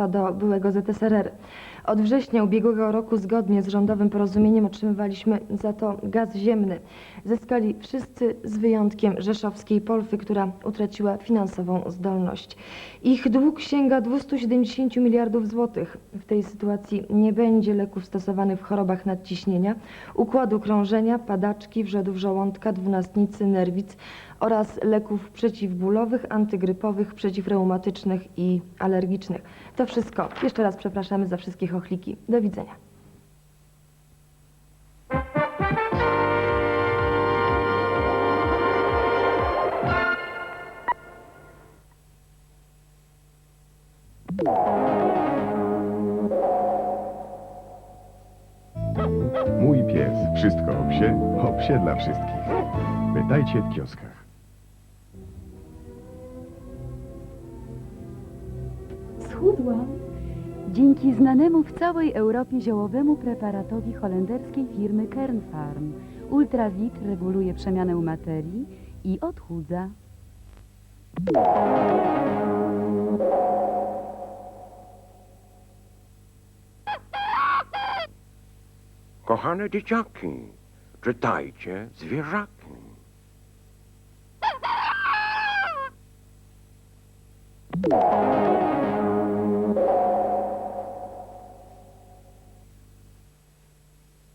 państwa do byłego ZSRR. Od września ubiegłego roku zgodnie z rządowym porozumieniem otrzymywaliśmy za to gaz ziemny. Zyskali wszyscy z wyjątkiem rzeszowskiej Polfy, która utraciła finansową zdolność. Ich dług sięga 270 miliardów złotych. W tej sytuacji nie będzie leków stosowanych w chorobach nadciśnienia, układu krążenia, padaczki, wrzodów żołądka, dwunastnicy, nerwic oraz leków przeciwbólowych, antygrypowych, przeciwreumatycznych i alergicznych. To wszystko. Jeszcze raz przepraszamy za wszystkie chochliki. Do widzenia. Mój pies. Wszystko o psie, o psie dla wszystkich. Pytajcie w kioskach. Schudłam. Dzięki znanemu w całej Europie ziołowemu preparatowi holenderskiej firmy Kernfarm. Ultrawit reguluje przemianę materii i odchudza. Kochane dzieciaki, czytajcie zwierzaki.